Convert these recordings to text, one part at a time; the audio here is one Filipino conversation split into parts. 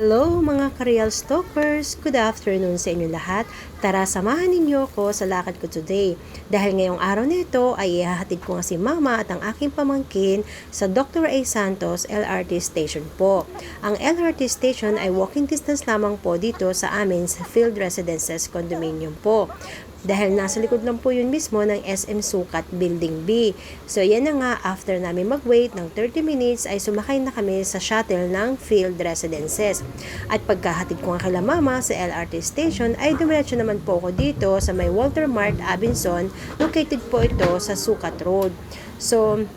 Hello mga Kareal Stalkers! Good afternoon sa inyo lahat. Tara, samahan ninyo ako sa lakad ko today. Dahil ngayong araw na ito ay ihahatid ko nga si Mama at ang aking pamangkin sa Dr. A. Santos LRT Station po. Ang LRT Station ay walking distance lamang po dito sa amin sa Field Residences Condominium po dahil nasa likod lang po yun mismo ng SM Sukat Building B. So yan na nga, after namin mag-wait ng 30 minutes ay sumakay na kami sa shuttle ng Field Residences. At pagkahatid ko nga kila mama sa LRT station ay dumiretso naman po ako dito sa may Walter Mart Abinson, located po ito sa Sukat Road. So,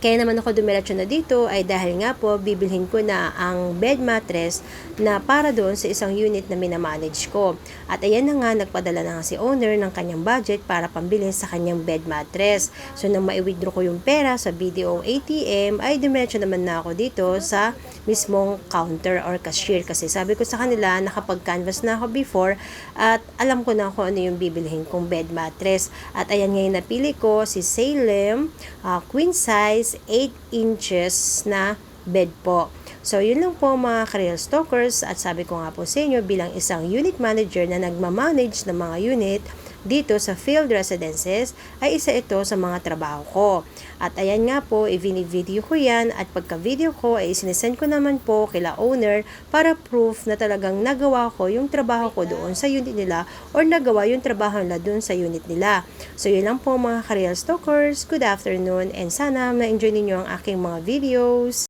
kaya naman ako dumiretso na dito ay dahil nga po bibilhin ko na ang bed mattress na para doon sa isang unit na minamanage ko. At ayan na nga, nagpadala na nga si owner ng kanyang budget para pambili sa kanyang bed mattress. So nang mai-withdraw ko yung pera sa BDO ATM ay dumiretso naman na ako dito sa mismong counter or cashier kasi sabi ko sa kanila nakapag-canvas na ako before at alam ko na kung ano yung bibilhin kong bed mattress. At ayan ngayon napili ko si Salem uh, queen size 8 inches na bed po. So, yun lang po mga career stalkers at sabi ko nga po sa inyo bilang isang unit manager na nagmamanage ng mga unit dito sa field residences ay isa ito sa mga trabaho ko. At ayan nga po, i-video ko yan at pagka-video ko ay sinesend ko naman po kila owner para proof na talagang nagawa ko yung trabaho ko doon sa unit nila or nagawa yung trabaho nila doon sa unit nila. So yun lang po mga career stalkers. Good afternoon and sana na-enjoy ninyo ang aking mga videos.